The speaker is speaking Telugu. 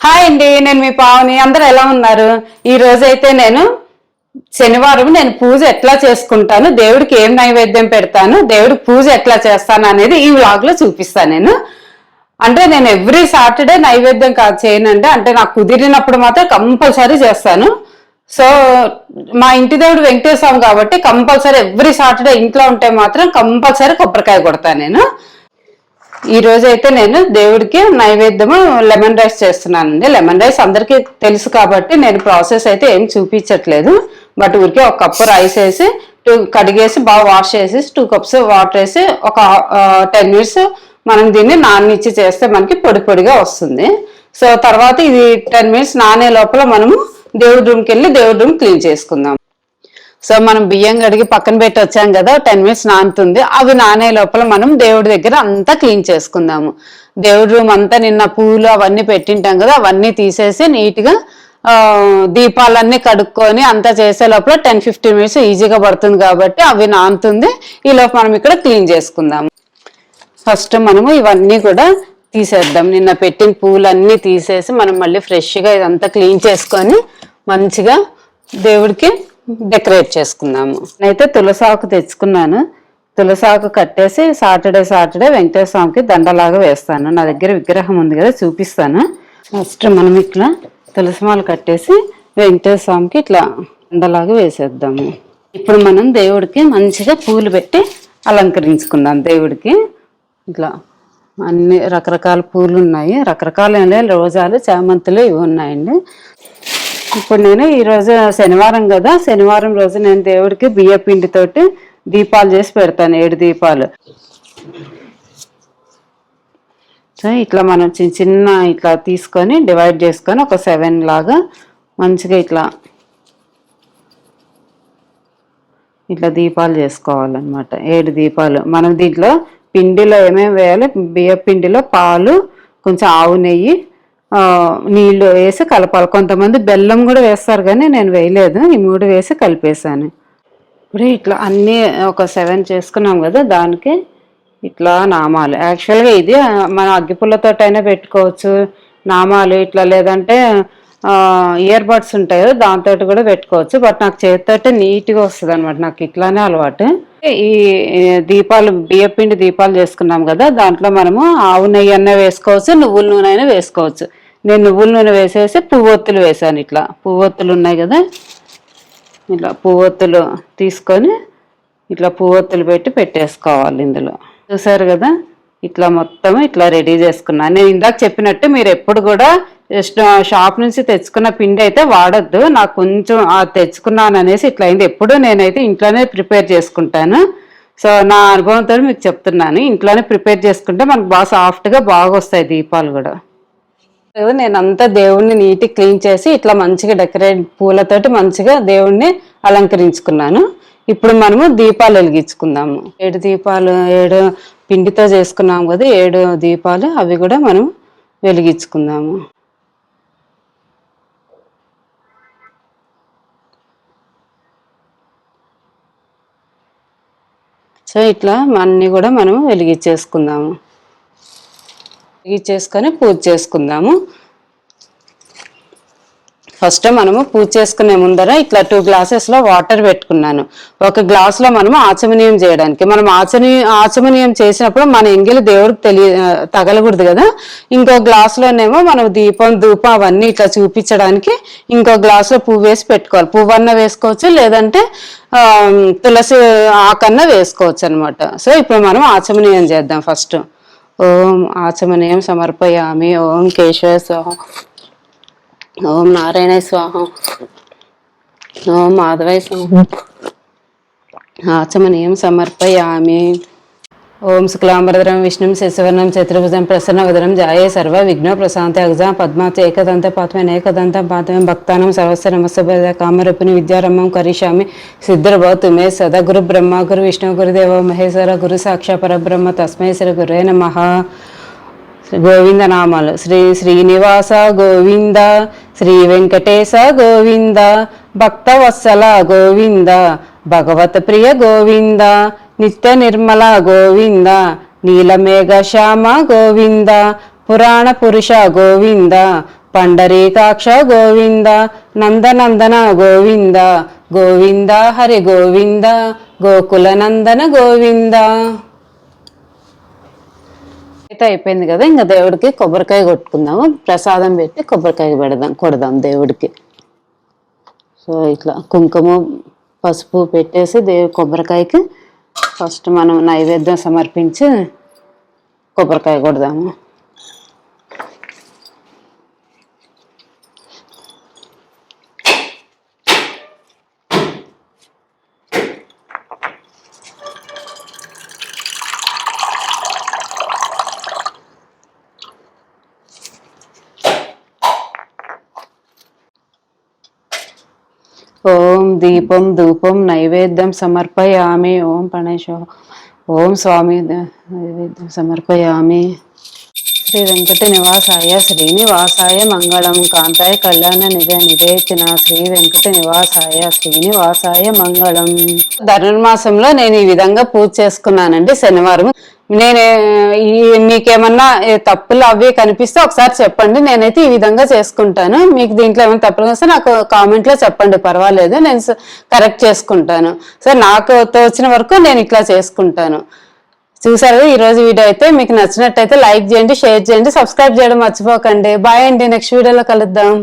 హాయ్ అండి నేను మీ పావని. అందరు ఎలా ఉన్నారు? ఈ రోజు అయితే నేను శనివారం నేను పూజ ఎట్లా చేసుకుంటాను దేవుడికి ఏం నైవేద్యం పెడతాను దేవుడికి పూజ ఎట్లా చేస్తాను అనేది ఈ వ్లాగ్లో చూపిస్తాను నేను. అంటే నేను ఎవ్రీ సాటర్డే నైవేద్యం కాదు చేయనండి. అంటే నాకు కుదిరినప్పుడు మాత్రం కంపల్సరీ చేస్తాను. సో మా ఇంటి దేవుడు వెంకటేశ్వర స్వామి కాబట్టి కంపల్సరీ ఎవ్రీ సాటర్డే ఇంట్లో ఉంటే మాత్రం కంపల్సరీ కొబ్బరికాయ కొడతాను నేను. ఈ రోజు అయితే నేను దేవుడికి నైవేద్యము లెమన్ రైస్ చేస్తున్నానండి. లెమన్ రైస్ అందరికీ తెలుసు కాబట్టి నేను ప్రాసెస్ అయితే ఏం చూపించట్లేదు. బట్ ఊరికే ఒక కప్పు రైస్ వేసి టూ కడిగేసి బాగా వాష్ చేసి టూ కప్స్ వాటర్ వేసి ఒక టెన్ మినిట్స్ మనం దీన్ని నాననిచ్చి చేస్తే మనకి పొడి పొడిగా వస్తుంది. సో తర్వాత ఇది టెన్ మినిట్స్ నానే లోపల మనము దేవుడి రూమ్కి వెళ్ళి దేవుడి రూమ్ క్లీన్ చేసుకుందాం. సో మనం బియ్యం కడిగి పక్కన పెట్టి వచ్చాం కదా టెన్ మినిట్స్ నానుతుంది. అవి నానే లోపల మనం దేవుడి దగ్గర అంతా క్లీన్ చేసుకుందాము. దేవుడి రూమ్ అంతా నిన్న పూలు అవన్నీ పెట్టింటాం కదా అవన్నీ తీసేసి నీట్గా దీపాలన్నీ కడుక్కొని అంతా చేసే లోపల టెన్ ఫిఫ్టీన్ మినిట్స్ ఈజీగా పడుతుంది కాబట్టి అవి నానుతుంది. ఈ లోపు మనం ఇక్కడ క్లీన్ చేసుకుందాము ఫస్ట్ మనము ఇవన్నీ కూడా తీసేద్దాం. నిన్న పెట్టిన పూలన్నీ తీసేసి మనం మళ్ళీ ఫ్రెష్గా ఇదంతా క్లీన్ చేసుకొని మంచిగా దేవుడికి డెకరేట్ చేసుకుందాము నేనైతే తులసాకు తెచ్చుకున్నాను. తులసాకు కట్టేసి సాటర్డే సాటర్డే వెంకటేశ్వర స్వామికి దండలాగా వేస్తాను. నా దగ్గర విగ్రహం ఉంది కదా చూపిస్తాను. ఫస్ట్ మనం ఇట్లా తులసిమాలు కట్టేసి వెంకటేశ్వర స్వామికి ఇట్లా దండలాగా వేసేద్దాము. ఇప్పుడు మనం దేవుడికి మంచిగా పూలు పెట్టి అలంకరించుకుందాం దేవుడికి. ఇట్లా అన్ని రకరకాల పూలు ఉన్నాయి. రకరకాల రోజాలు చామంతులు ఇవి ఉన్నాయండి. ఇప్పుడు నేను ఈరోజు శనివారం కదా శనివారం రోజు నేను దేవుడికి బియ్య పిండితోటి దీపాలు చేసి పెడతాను ఏడు దీపాలు. సో ఇట్లా మనం చిన్న చిన్న ఇట్లా తీసుకొని డివైడ్ చేసుకొని ఒక సెవెన్ లాగా మంచిగా ఇట్లా ఇట్లా దీపాలు చేసుకోవాలన్నమాట. ఏడు దీపాలు. మనం దీంట్లో పిండిలో ఏమేమి వేయాలి? బియ్య పిండిలో పాలు కొంచెం ఆవు నెయ్యి నీళ్ళు వేసి కలపాలి. కొంతమంది బెల్లం కూడా వేస్తారు కానీ నేను వేయలేదు. ఈ మూడు వేసి కలిపేసాను ఇప్పుడు ఇట్లా అన్నీ ఒక సెవెన్ చేసుకున్నాం కదా దానికి ఇట్లా నామాలు. యాక్చువల్గా ఇది ఆ, మన అగ్గిపుల్లతోటైనా పెట్టుకోవచ్చు. నామాలు ఇట్లా లేదంటే ఇయర్ బడ్స్ ఉంటాయో దాంతో కూడా పెట్టుకోవచ్చు. బట్ నాకు చేతితోటే నీట్గా వస్తుంది అనమాట నాకు ఇట్లానే అలవాటు. ఈ దీపాలు బియ్యపిండి దీపాలు చేసుకున్నాం కదా దాంట్లో మనము ఆవు నెయ్యి అన్న వేసుకోవచ్చు నువ్వుల నూనె అయినా వేసుకోవచ్చు. నేను నువ్వుల నూనె వేసేసి పువ్వొత్తులు వేసాను ఇట్లా. పువ్వొత్తులు ఉన్నాయి కదా ఇట్లా పువ్వొత్తులు తీసుకొని ఇట్లా పువ్వొత్తులు పెట్టి పెట్టేసుకోవాలి ఇందులో. చూసారు కదా ఇట్లా మొత్తం ఇట్లా రెడీ చేసుకున్నాను. నేను ఇందాక చెప్పినట్టు మీరు ఎప్పుడు కూడా షాప్ నుంచి తెచ్చుకున్న పిండి అయితే వాడద్దు. నాకు కొంచెం తెచ్చుకున్నాను అనేసి ఇట్లా అయింది ఎప్పుడు నేనైతే ఇంట్లోనే ప్రిపేర్ చేసుకుంటాను. సో నా అనుభవంతో మీకు చెప్తున్నాను. ఇంట్లోనే ప్రిపేర్ చేసుకుంటే మనకు బాగా సాఫ్ట్గా బాగా వస్తాయి దీపాలు కూడా. నేను అంతా దేవుణ్ణి నీట్గా క్లీన్ చేసి ఇట్లా మంచిగా డెకరేట్ పూలతోటి మంచిగా దేవుణ్ణి అలంకరించుకున్నాను. ఇప్పుడు మనము దీపాలు వెలిగించుకుందాము. ఏడు దీపాలు ఏడు పిండితో చేసుకున్నాము కదా ఏడు దీపాలు అవి కూడా మనం వెలిగించుకుందాము. సో ఇట్లా అన్నీ కూడా మనం వెలిగించేసుకుందాము. వెలిగించేసుకొని పూజ చేసుకుందాము. ఫస్ట్ మనము పూజ చేసుకునే ముందర ఇట్లా టూ గ్లాసెస్లో వాటర్ పెట్టుకున్నాను. ఒక గ్లాస్లో మనము ఆచమనీయం చేయడానికి. మనం ఆచని ఆచమనీయం చేసినప్పుడు మన ఎంగిలి దేవుడికి తెలియ తగలకూడదు కదా. ఇంకో గ్లాస్లోనేమో మనం దీపం ధూపం అవన్నీ ఇట్లా చూపించడానికి ఇంకో గ్లాస్లో పువ్వు వేసి పెట్టుకోవాలి. పువ్వు అన్న వేసుకోవచ్చు లేదంటే తులసి ఆకన్న వేసుకోవచ్చు అనమాట సో ఇప్పుడు మనం ఆచమనీయం చేద్దాం ఫస్ట్. ఓం ఆచమనీయం సమర్పయామి. ఓం కేశవ స్వాహ ఓం నారాయణ స్వాహం. ఓం మాధవయ స్వాహం. ఆచమనీయం సమర్పయామి. ఓం శుక్లాంబరధరం విష్ణుం శశివర్ణం చతుర్భుజం ప్రసన్న ప్రసన్నవదనం జాయే సర్వ విఘ్న ప్రశాంతి అగ్జా పద్మాత ఏకదంత పాత్మేన ఏకదంతం పాత్మేం భక్తానం సర్వస్వ నమస్త కామరూపిణి విద్యారంభం కరిష్యామి సిద్ధిర్భవతు మే సదా గురు బ్రహ్మ గురు విష్ణు గురుదేవ మహేశ్వర గురు సాక్షా పరబ్రహ్మ తస్మై శ్రీ గురే నమః. గోవింద నామాలు శ్రీ శ్రీనివాస గోవింద శ్రీ వెంకటేశ గోవింద భక్తవత్సల గోవింద భగవత ప్రియ గోవింద నిత్య నిర్మల గోవింద నీలమేఘ శ్యామ గోవింద పురాణ పురుష గోవింద పండరీకాక్ష గోవింద నందనందన గోవింద గోవింద హరి గోవింద గోకుల నందన గోవింద. అయితే అయిపోయింది కదా ఇంకా దేవుడికి కొబ్బరికాయ కొట్టుకుందాము. ప్రసాదం పెట్టి కొబ్బరికాయ పెడదాం కొడదాం దేవుడికి. సో ఇట్లా కుంకుమ పసుపు పెట్టేసి దేవు కొబ్బరికాయకి ఫస్ట్ మనం నైవేద్యం సమర్పించి కొబ్బరికాయ కొడదాము. ఓం దీపం ధూపం నైవేద్యం సమర్పయామి. ఓం గణేశో ఓం స్వామి నైవేద్యం సమర్పయామి. శ్రీ వెంకట నివాసాయ శ్రీనివాసాయ మంగళం కాంతాయ కళ్యాణ నిధ నివేచన శ్రీ వెంకట నివాసాయ శ్రీనివాసాయ మంగళం. ధనుర్మాసంలో నేను ఈ విధంగా పూజ చేసుకున్నానండి శనివారం. నేను ఈ మీకేమన్నా తప్పులు అవి కనిపిస్తే ఒకసారి చెప్పండి. నేనైతే ఈ విధంగా చేసుకుంటాను. మీకు దీంట్లో ఏమైనా తప్పులు వస్తే నాకు కామెంట్లో చెప్పండి. పర్వాలేదు నేను కరెక్ట్ చేసుకుంటాను. సో నాకు తోచిన వరకు నేను ఇట్లా చేసుకుంటాను. చూసారు ఈరోజు వీడియో అయితే మీకు నచ్చినట్టయితే లైక్ చేయండి షేర్ చేయండి సబ్స్క్రైబ్ చేయడం మర్చిపోకండి. బాయ్ అండి నెక్స్ట్ వీడియోలో కలుద్దాం.